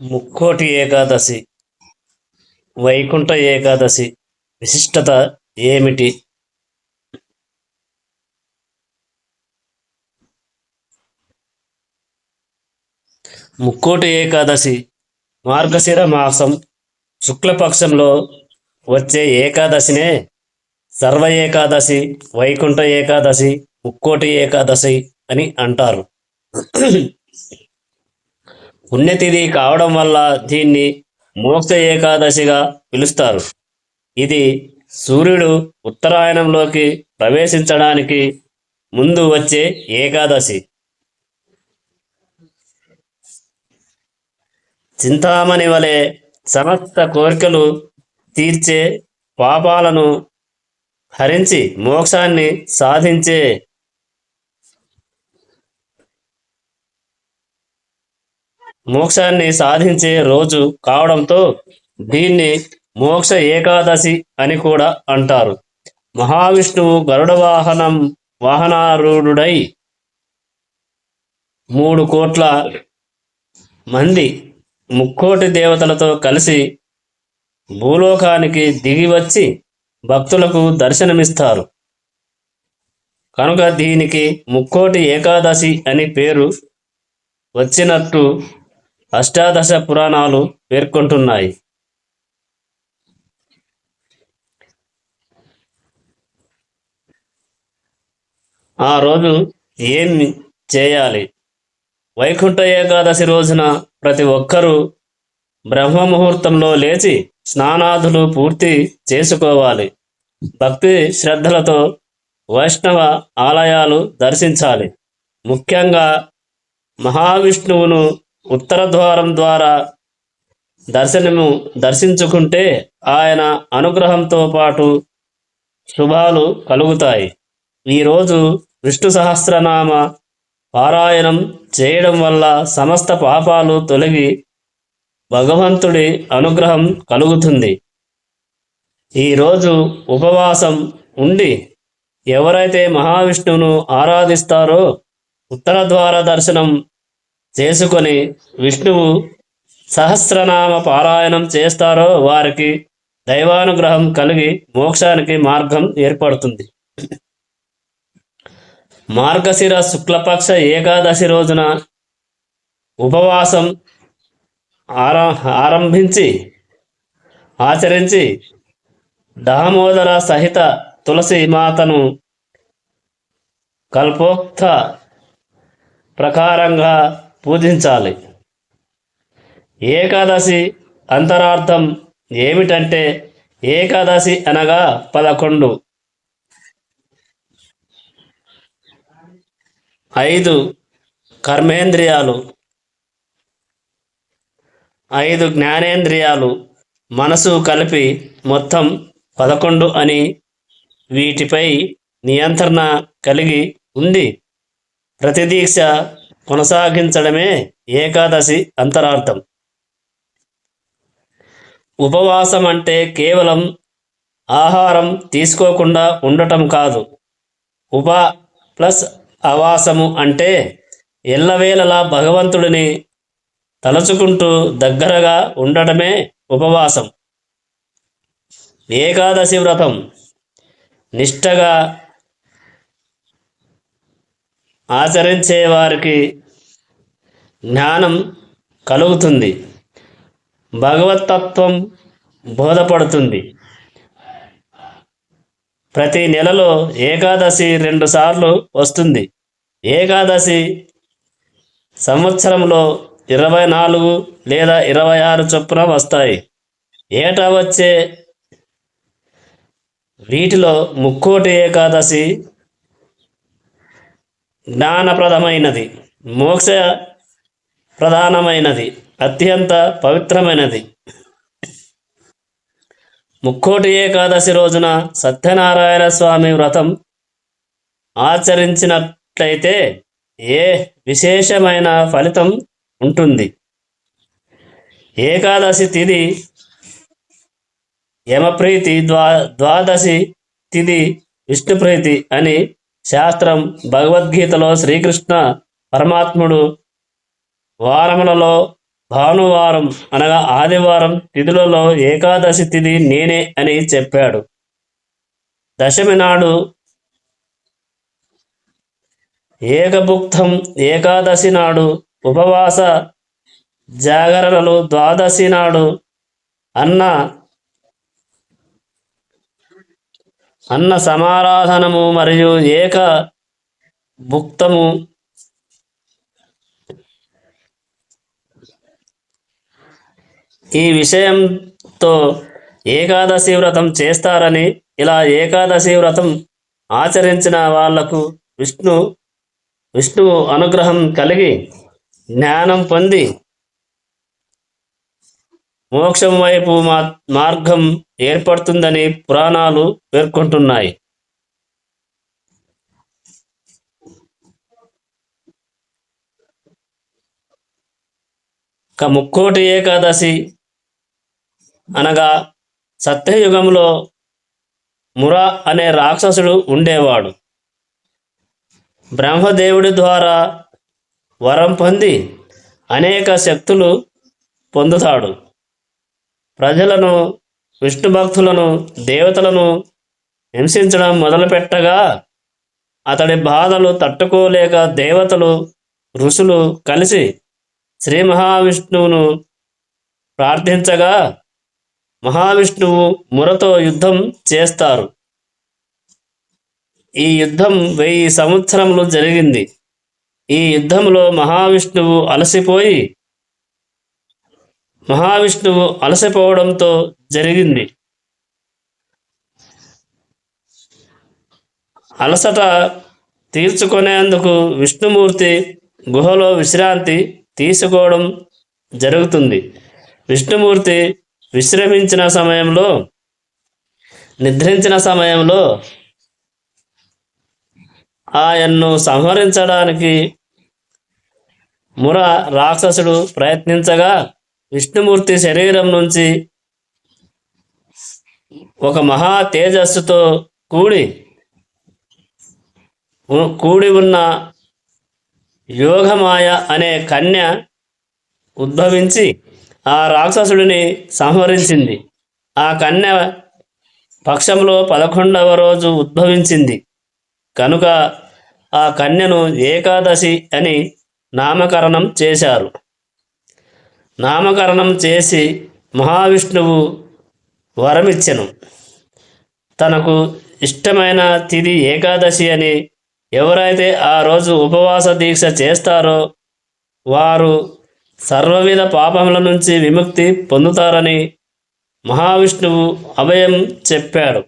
ముక్కోటి ఏకాదశి వైకుంఠ ఏకాదశి విశిష్టత ఏమిటి? ముక్కోటి ఏకాదశి మార్గశిర మాసం శుక్లపక్షంలో వచ్చే ఏకాదశినే సర్వ ఏకాదశి వైకుంఠ ఏకాదశి ముక్కోటి ఏకాదశి అని అంటారు. పుణ్యతిథి కావడం వల్ల దీన్ని మోక్ష ఏకాదశిగా పిలుస్తారు. ఇది సూర్యుడు ఉత్తరాయణంలోకి ప్రవేశించడానికి ముందు వచ్చే ఏకాదశి. చింతామణి వలె సమస్త కోరికలు తీర్చే పాపాలను హరించి మోక్షాన్ని సాధించే మోక్షాన్ని సాధించే రోజు కావడంతో దీన్ని మోక్ష ఏకాదశి అని కూడా అంటారు. మహావిష్ణువు గరుడ వాహనం వాహనారూఢుడై మూడు కోట్ల మంది ముక్కోటి దేవతలతో కలిసి భూలోకానికి దిగి వచ్చి భక్తులకు దర్శనమిస్తారు. కనుక దీనికి ముక్కోటి ఏకాదశి అని పేరు వచ్చినట్టు అష్టాదశ పురాణాలు పేర్కొంటున్నాయి. ఆ రోజు ఏం చేయాలి? వైకుంఠ ఏకాదశి రోజున ప్రతి ఒక్కరూ బ్రహ్మ ముహూర్తంలో లేచి స్నానాదులు పూర్తి చేసుకోవాలి. భక్తి శ్రద్ధలతో వైష్ణవ ఆలయాలు దర్శించాలి. ముఖ్యంగా మహావిష్ణువును ఉత్తర ద్వారం ద్వారా దర్శనము దర్శించుకుంటే ఆయన అనుగ్రహంతో పాటు శుభాలు కలుగుతాయి. ఈరోజు విష్ణు సహస్రనామ పారాయణం చేయడం వల్ల సమస్త పాపాలు తొలగి భగవంతుడి అనుగ్రహం కలుగుతుంది. ఈరోజు ఉపవాసం ఉండి ఎవరైతే మహావిష్ణువును ఆరాధిస్తారో ఉత్తర ద్వార దర్శనం చేసుకొని విష్ణువు సహస్రనామ పారాయణం చేస్తారో వారికి దైవానుగ్రహం కలిగి మోక్షానికి మార్గం ఏర్పడుతుంది. మార్గశిర శుక్లపక్ష ఏకాదశి రోజున ఉపవాసం ఆరా ఆరంభించి ఆచరించి దామోదర సహిత తులసి మాతను కల్పోక్త ప్రకారంగా పూజించాలి. ఏకాదశి అంతరార్థం ఏమిటంటే ఏకాదశి అనగా పదకొండు. ఐదు కర్మేంద్రియాలు. ఐదు జ్ఞానేంద్రియాలు మనసు కలిపి మొత్తం పదకొండు అని వీటిపై నియంత్రణ కలిగి ఉంది. ప్రతిదీక్ష కొనసాగించడమే ఏకాదశి అంతరార్థం. ఉపవాసం అంటే కేవలం ఆహారం తీసుకోకుండా ఉండటం కాదు. ఉప ప్లస్ అవాసము అంటే ఎల్లవేళలా భగవంతుడిని తలుచుకుంటూ దగ్గరగా ఉండటమే ఉపవాసం. ఏకాదశి వ్రతం నిష్టగా ఆచరించే వారికి జ్ఞానం కలుగుతుంది. భగవతత్వం బోధపడుతుంది. ప్రతి నెలలో ఏకాదశి రెండుసార్లు వస్తుంది. ఏకాదశి సంవత్సరంలో ఇరవై నాలుగు లేదా ఇరవై ఆరు చొప్పున వస్తాయి. ఏటా వచ్చే వీటిలో ముక్కోటి ఏకాదశి జ్ఞానప్రదమైనది మోక్ష ప్రధానమైనది అత్యంత పవిత్రమైనది. ముక్కోటి ఏకాదశి రోజున సత్యనారాయణ స్వామి వ్రతం ఆచరించినట్లయితే ఏ విశేషమైన ఫలితం ఉంటుంది? ఏకాదశి తిథి యమప్రీతి ద్వా ద్వాదశి తిథి విష్ణుప్రీతి అని శాస్త్రం భగవద్గీతలో శ్రీకృష్ణ పరమాత్ముడు వారములలో భానువారం అనగా ఆదివారం తిథులలో ఏకాదశి తిథి నేనే అని చెప్పాడు. దశమి నాడు ఏకభుక్తం ఏకాదశి నాడు ఉపవాస జాగరణలు ద్వాదశి నాడు అన్న అన్న సమారాధనము మరియు ఏక భుక్తము ఈ విషయంతో ఏకాదశి వ్రతం చేస్తారని ఇలా ఏకాదశి వ్రతం ఆచరించిన వాళ్ళకు విష్ణు విష్ణువు అనుగ్రహం కలిగి జ్ఞానం పొంది మోక్షం వైపు మా మార్గం ఏర్పడుతుందని పురాణాలు పేర్కొంటున్నాయి. ఇక ముక్కోటి ఏకాదశి అనగా సత్యయుగంలో మురా అనే రాక్షసుడు ఉండేవాడు. బ్రహ్మదేవుడి ద్వారా వరం పొంది అనేక శక్తులు పొందుతాడు. ప్రజలను విష్ణు భక్తులను దేవతలను హింసించడం మొదలుపెట్టగా అతడి బాధలు తట్టుకోలేక దేవతలు ఋషులు కలిసి శ్రీ మహావిష్ణువును ప్రార్థించగా మహావిష్ణువు మురతో యుద్ధం చేస్తారు. ఈ యుద్ధం వెయ్యి సంవత్సరములు జరిగింది. ఈ యుద్ధంలో మహావిష్ణువు అలసిపోయి మహావిష్ణువు అలసిపోవడంతో జరిగింది. అలసట తీర్చుకునేందుకు విష్ణుమూర్తి గుహలో విశ్రాంతి తీసుకోవడం జరుగుతుంది. విష్ణుమూర్తి విశ్రమించిన సమయంలో నిద్రించిన సమయంలో ఆయన్ను సంహరించడానికి ముర రాక్షసుడు ప్రయత్నించగా విష్ణుమూర్తి శరీరం నుంచి ఒక మహా తేజస్సుతో కూడి కూడి ఉన్న యోగమాయ అనే కన్య ఉద్భవించి ఆ రాక్షసుడిని సంహరించింది. ఆ కన్య పక్షంలో పదకొండవ రోజు ఉద్భవించింది. కనుక ఆ కన్యను ఏకాదశి అని నామకరణం చేశారు. నామకరణం చేసి మహావిష్ణువు వరమిచ్చెను. తనకు ఇష్టమైన తిది ఏకాదశి అని ఎవరైతే ఆ రోజు ఉపవాస దీక్ష చేస్తారో వారు సర్వవిధ పాపముల నుంచి విముక్తి పొందుతారని మహావిష్ణువు అభయం చెప్పాడు.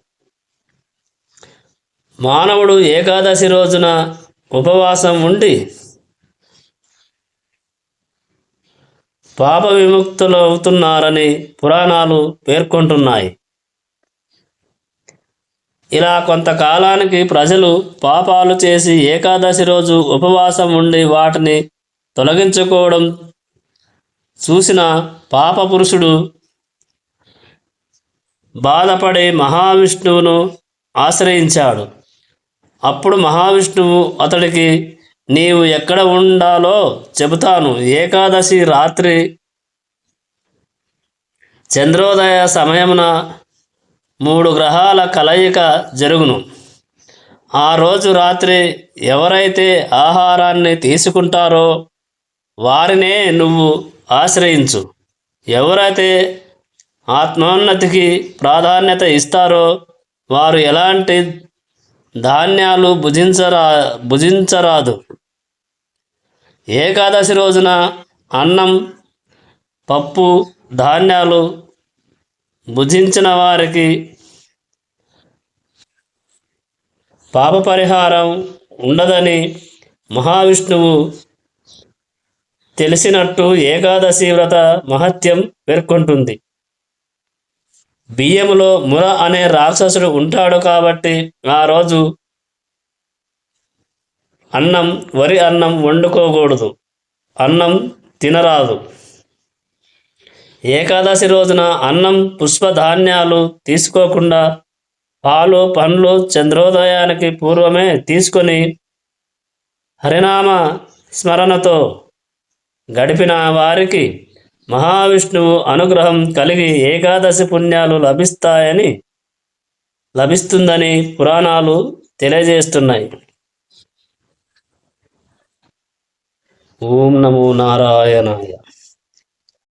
మానవుడు ఏకాదశి రోజున ఉపవాసం ఉండి పాప విముక్తులు అవుతున్నారని పురాణాలు పేర్కొంటున్నాయి. ఇలా కొంతకాలానికి ప్రజలు పాపాలు చేసి ఏకాదశి రోజు ఉపవాసం ఉండి వాటిని తొలగించుకోవడం చూసిన పాప పురుషుడు బాధపడి మహావిష్ణువును ఆశ్రయించాడు. అప్పుడు మహావిష్ణువు అతడికి నీవు ఎక్కడ ఉండాలో చెబుతాను. ఏకాదశి రాత్రి చంద్రోదయ సమయమున మూడు గ్రహాల కలయిక జరుగును. ఆ రోజు రాత్రి ఎవరైతే ఆహారాన్ని తీసుకుంటారో వారినే నువ్వు ఆశ్రయించు. ఎవరైతే ఆత్మోన్నతికి ప్రాధాన్యత ఇస్తారో వారు ఎలాంటి ధాన్యాలు భుజించరా భుజించరాదు. ఏకాదశి రోజున అన్నం పప్పు ధాన్యాలు భుజించిన వారికి పాప పరిహారం ఉండదని మహావిష్ణువు తెలిసినట్టు ఏకాదశి వ్రత మహత్యం పేర్కొంటుంది. బియ్యములో ముర అనే రాక్షసుడు ఉంటాడు కాబట్టి ఆ రోజు అన్నం వరి అన్నం వండుకోకూడదు. అన్నం తినరాదు. ఏకాదశి రోజున అన్నం పుష్పధాన్యాలు తీసుకోకుండా పాలు పండ్లు చంద్రోదయానికి పూర్వమే తీసుకొని హరినామ స్మరణతో గడిపిన వారికి మహావిష్ణువు అనుగ్రహం కలిగి ఏకాదశి పుణ్యాలు లభిస్తాయని లభిస్తుందని పురాణాలు తెలియజేస్తున్నాయి. ఓం నమో నారాయణాయ.